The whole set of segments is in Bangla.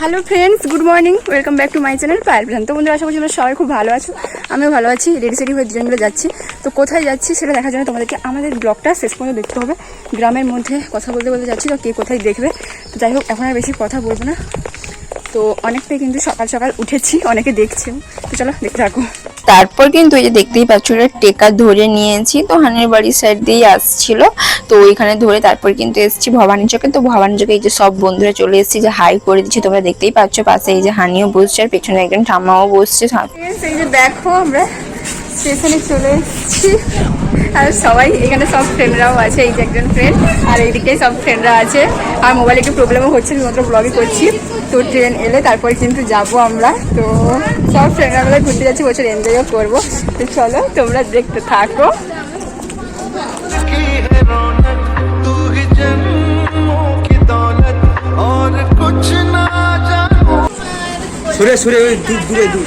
Hello friends good morning welcome back to my channel পায়ের প্ল্যান তো বন্ধুরা, আশা করছি তোমরা সবাই খুব ভালো আছো। আমিও ভালো আছি, রেডি, সেডি হয়ে দুজন মিলে যাচ্ছি। তো কোথায় যাচ্ছি সেটা দেখার জন্য তোমাদেরকে আমাদের ব্লগটা শেষ পর্যন্ত দেখতে হবে। গ্রামের মধ্যে কথা বলতে বলতে যাচ্ছি, তো কে কোথায় দেখবে। তো যাই হোক, এখন আর বেশি কথা বলব না। তো অনেকটাই কিন্তু সকাল সকাল উঠেছি, অনেকে দেখছেন। তো চলো, দেখতে থাকো। তারপর কিন্তু এই যে দেখতেই পাচ্ছ, এটা টেকা ধরে নিয়েছি। তো হানের বাড়ির সাইড দিয়েই আসছিল। তো ওইখানে ধরে তারপর কিন্তু এসেছি ভবানী চকে। তো ভবানী চকে এই যে সব বন্ধুরা চলে এসেছি, যে হাই করে দিচ্ছি। তোমরা দেখতেই পাচ্ছ, পাশে এই যে হানিও বসছে, আর পেছনে একজন ঠাম্মাও বসছে। এই যে দেখো আমরা। স্টেশনে চলে এসেছি। আর সবাই, এখানে সব ফ্রেন্ডরাও আছে, এই যে একজন ফ্রেন্ড আর এইদিকে সব ফ্রেন্ডরা আছে। আর মোবাইলে একটু প্রবলেমও হচ্ছে, শুধুমাত্র ব্লগই করছি। তো ট্রেন এলে তারপরে কিন্তু যাব আমরা। তো সব ফ্রেন্ডরা মিলে ঘুরতে যাচ্ছি, বছর এনজয়ও করব। তো চলো, তোমরা দেখতে থাকো। সুরে সুরে, ওই দূর, দূরে, দূর।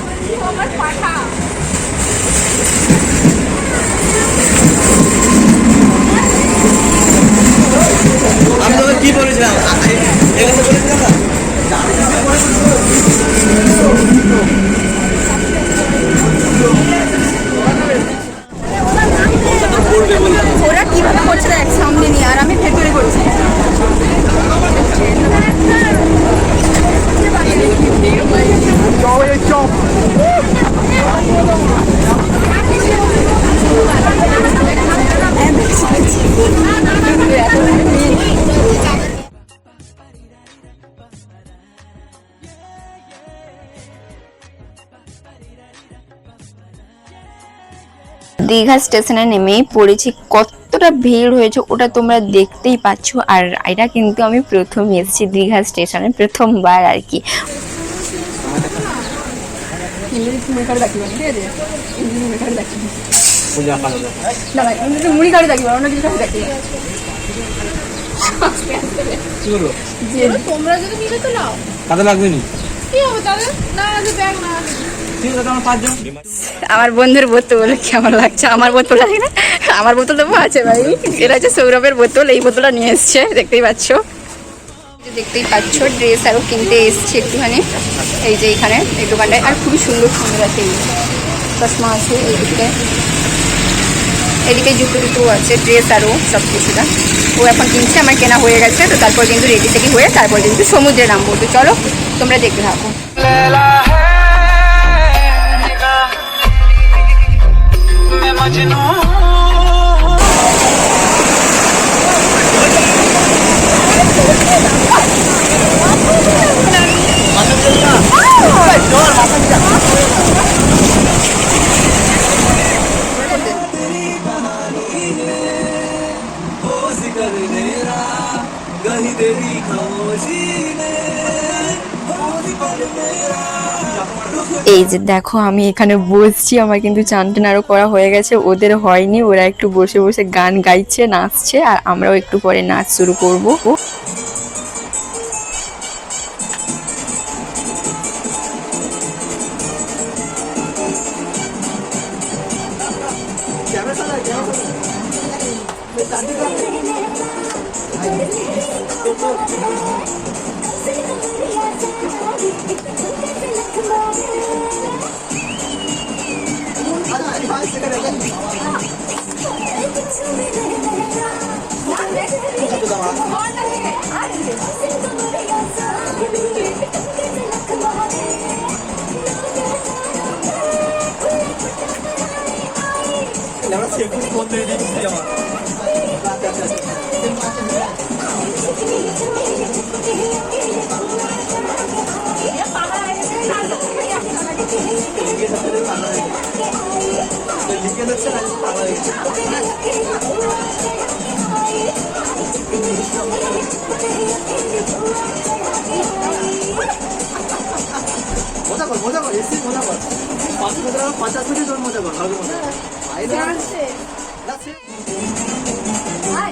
আমি তোকে কি বলেছিলাম এখানে বলেছিলাম না দীঘা স্টেশনে নেমেই পড়েছি কতটা ভিড় হয়েছে ওটা তোমরা দেখতেই পাচ্ছ। আর এটা কিন্তু আমি প্রথম এসেছি দীঘা স্টেশনে প্রথমবার আর কি। মুড়ি কাড়ে অন্য কিছু তোমরা যদি নিবে তো নাও। কাদা লাগবে নি? কি হবে তাহলে? না আছে ব্যাগ না। আছে আমার বন্ধুর বোতল কেমন লাগছে? আমার বোতল লাগে না? আমার বোতল তো আছে ভাই। এটা হচ্ছে সৌরভের বোতল এই বোতলটা নিয়ে এসছে দেখতেই পাচ্ছ। দেখতেই পাচ্ছ ড্রেস আরও কিনতে এসছে একটুখানি। এই যে এখানে এই দোকানটায়। আর খুবই সুন্দর সুন্দর আছে এই। চশমা আছে এইদিকে এদিকে জুতো টুতো আছে ড্রেস আরও সব কিছুটা ও এখন কিনছে আমার কেনা হয়ে গেছে তো তারপর কিন্তু রেডি সেডি হয়ে তারপর কিন্তু সমুদ্রে নামবো। তো চলো তোমরা দেখতে থাকো। मजनू এই যে দেখো, আমি এখানে বসছি। আমার কিন্তু চান টান আরও করা হয়ে গেছে। ওদের হয়নি। ওরা একটু বসে বসে গান গাইছে, নাচছে, আর আমরাও একটু পরে নাচ শুরু করব। Gracias por poner el idioma. 이렇게 흡수하지 말아야겠다. 모자걸, 모자걸, 일생 모자걸. 모자걸, 과자 소리돌 모자걸, 가고 모자걸. 아이들. 나치. 아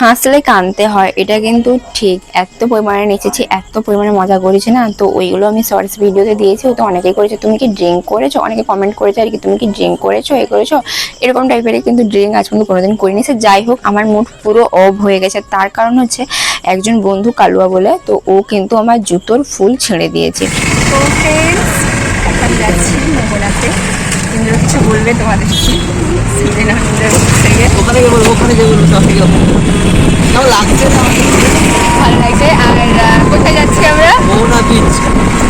হাসলে কানতে হয়, এটা কিন্তু ঠিক। এত পরিমাণে নেচেছি, এত পরিমাণে মজা করেছি না? তো ওইগুলো আমি শর্টস ভিডিওতে দিয়েছি, ও তো অনেকেই করেছে। তুমি কি ড্রিঙ্ক করেছ? অনেকে কমেন্ট করেছে আর কি, তুমি কি ড্রিঙ্ক করেছ? এ করেছ? এরকম টাইপের কিন্তু ড্রিঙ্ক আজ পর্যন্ত কোনোদিন করিনি। সে যাই হোক, আমার মুড পুরো অফ হয়ে গেছে। তার কারণ হচ্ছে একজন বন্ধু কালুয়া বলে, তো ও কিন্তু আমার জুতোর ফুল ছেড়ে দিয়েছে। তো কিছু বলবে তোমাদের থেকে ওখানে ওখানে সব থেকে কেমন লাগছে? ভালো লাগছে। আর কোথায় যাচ্ছি আমরা? মোহনা বিচ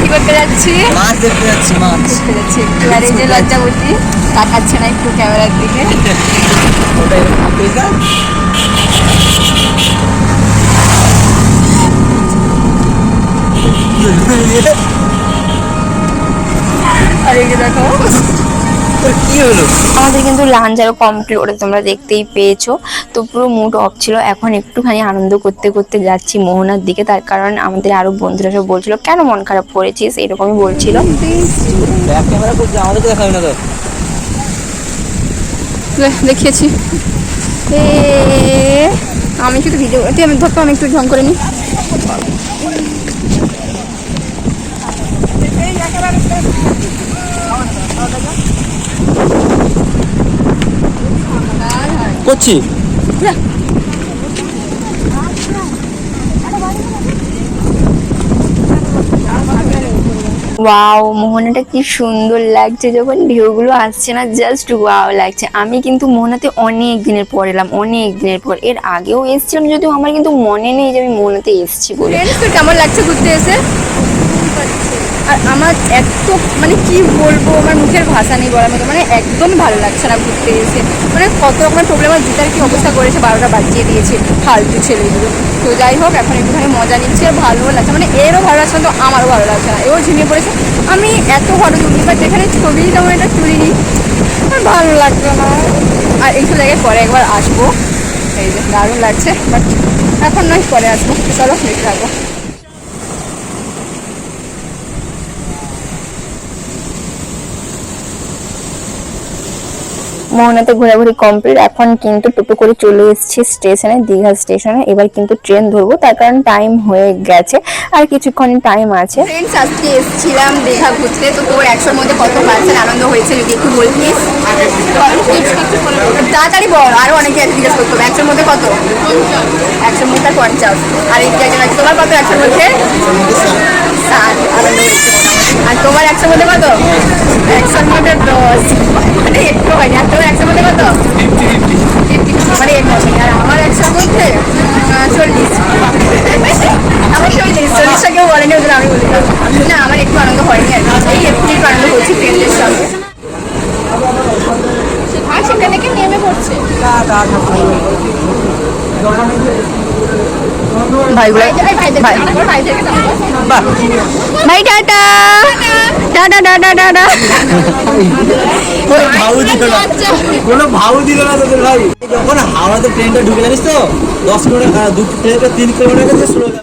কি করতে যাচ্ছি? মাছ দেখতে যাচ্ছি মাছ। দেখতে যাচ্ছি। একটু আর এই যে লজ্জাবতী তাকাচ্ছে না একটু ক্যামেরার দিকে। ওটা এরকম আর এই যে দেখো। কি হলো? আমাদের কিন্তু লাঞ্চ আরও কমপ্লিট ওটা তোমরা দেখতেই পেয়েছ। তো পুরো মুড অফ ছিল। এখন একটুখানি আনন্দ করতে করতে যাচ্ছি মোহনার দিকে। তার কারণ আমাদের আরও বন্ধুরা সব বলছিল কেন মন খারাপ করেছিস? এরকমই বলছিল। দেখিয়েছি। এ আমি শুধু ভিডিও তুই আমি ধরতো আমি একটু ঢং করে নিই করছি। ওয়াও মোহনাটা কি সুন্দর লাগছে যখন ঢেউগুলো আসছে না জাস্ট ওয়াও লাগছে। আমি কিন্তু মোহনাতে অনেক দিনের পর এলাম অনেক দিনের পর। এর আগেও এসেছিলাম যদিও আমার কিন্তু মনে নেই যে আমি মোহনাতে এসেছি বলে। কেমন লাগছে ঘুরতে এসে? আমার এত মানে কি বলব, আমার মুখের ভাষা নেই বলার মতো মানে একদম ভালো লাগছে না ঘুরতে এসে। মানে কত রকমের প্রবলেম আর জুতার কি অবস্থা করেছে, বারোটা বাজিয়ে দিয়েছে ফালতু ছেলেগুলো। তো যাই হোক, এখন একটুখানি মজা নিচ্ছে আর ভালোও লাগছে মানে এরও ভালো লাগছে না, তো আমারও ভালো লাগছে না। এও ঝিমিয়ে পড়েছে। আমি এত ফটো তুলি বাট যেখানে ছবি তেমন এটা তুলিনি। আর ভালো লাগছে না। আর এইসব জায়গায় পরে একবার আসব। এই যে দারুণ লাগছে বাট এখন নয়, পরে আসব। চলো, দেখতে থাকব মোহনাতে ঘোরাঘুরি কমপ্লিট এখন কিন্তু টোটো করে চলে এসেছি স্টেশনে, দীঘা স্টেশনে। এবার কিন্তু ট্রেন ধরবো, তার কারণ টাইম হয়ে গেছে। আর কিছুক্ষণ টাইম আছে। ফ্রেন্ডস আজকে এসেছিলাম দীঘা ঘুরতে। তো তোর একশোর মধ্যে কত পার্সেন্ট আনন্দ হয়েছে যদি একটু বলতিস তাড়াতাড়ি বল, আরও অনেকে আছে জিজ্ঞেস করতে একশোর মধ্যে কত? একশোর মধ্যে পঞ্চাশ। আর এই তোমার কত একশোর মধ্যে? আর তোমার একশোর মধ্যে কত? একশোর মধ্যে দশ মানে একটু হয়নি আর তোমার একশোর মধ্যে কত মানে এক বছর আর আমার একশোর মধ্যে আহ, চল্লিশ আমার চল্লিশ চল্লিশটা কেউ বলেনি ওদের আমি বলি না আমার একটু আনন্দ হয়নি আর কি। এই একটু একটু আনন্দ হয়েছে ফ্রেন্ডদের সঙ্গে আর সেখান থেকে নেমে পড়ছে ভাইগুলো ভাই ভাই ভাই টাটা টাটা টাটা টাটা ভাউ দিল না। কোনো ভাউ দিল না তোদের ভাই যখন হাওড়াতে ট্রেনটা ঢুকে জানিস তো দশ কিলোমিটার দু ট্রেনটা তিন কিলোমিটার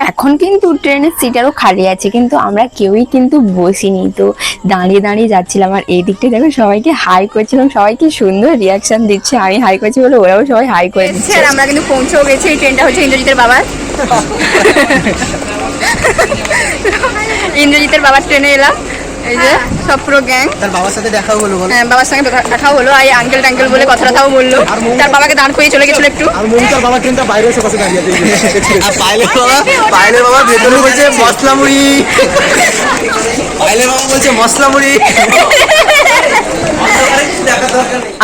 এখন কিন্তু ট্রেনের সিট আরও খালি আছে কিন্তু আমরা কেউই কিন্তু বসিনি। তো দাঁড়িয়ে দাঁড়িয়ে যাচ্ছিলাম আর এই দিকটা দেখো সবাইকে হাই করছিলাম সবাইকে সুন্দর রিয়াকশন দিচ্ছে। আমি হাই করছি বলে ওরাও সবাই হাই করে দিচ্ছে। আর আমরা কিন্তু পৌঁছেও গেছি এই ট্রেনটা হচ্ছে ইন্দ্রজিতের বাবার। ইন্দ্রজিতের বাবার ট্রেনে এলাম। এই যে সব পুরো গ্যাং। তার বাবার সাথে দেখাও হলো বল। হ্যাঁ, বাবার সঙ্গে দেখা- হলো আর আঙ্কেল টাঙ্কেল বলে কথা কথাও বলল তার বাবাকে দাঁড় করিয়ে চলে গেছিল একটু। আর মমতার বাবা ট্রেনটা বাইরে এসে কথা দাঁড়িয়ে আছে। আর পাইলের বাবা পাইলের বাবা ভেতরে বলছে মশলা মুড়ি পাইলের বাবা বলছে মশলা মুড়ি।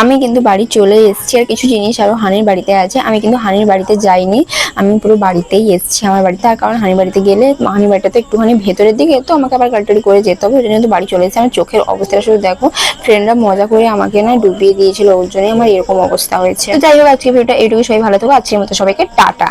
আমি কিন্তু বাড়ি চলে এসেছি আর কিছু জিনিস আরও হানির বাড়িতে আছে। আমি কিন্তু হানির বাড়িতে যাইনি। আমি পুরো বাড়িতেই এসেছি আমার বাড়িতে। আর কারণ হানির বাড়িতে গেলে হানির বাড়িটা তো একটুখানি ভেতরের দিকে, তো আমাকে আবার গাড়ি করে যেতে হবে। ওই জন্য তো বাড়ি চলে এসেছি। আমার চোখের অবস্থাটা শুধু দেখো ফ্রেন্ডরা মজা করে আমাকে না ডুবিয়ে দিয়েছিল ওর জন্যই আমার এরকম অবস্থা হয়েছে। তো যাই হোক আজকে ভিডিওটা এইটুকু সবাই ভালো থাকো। আজকের মতো সবাইকে টাটা।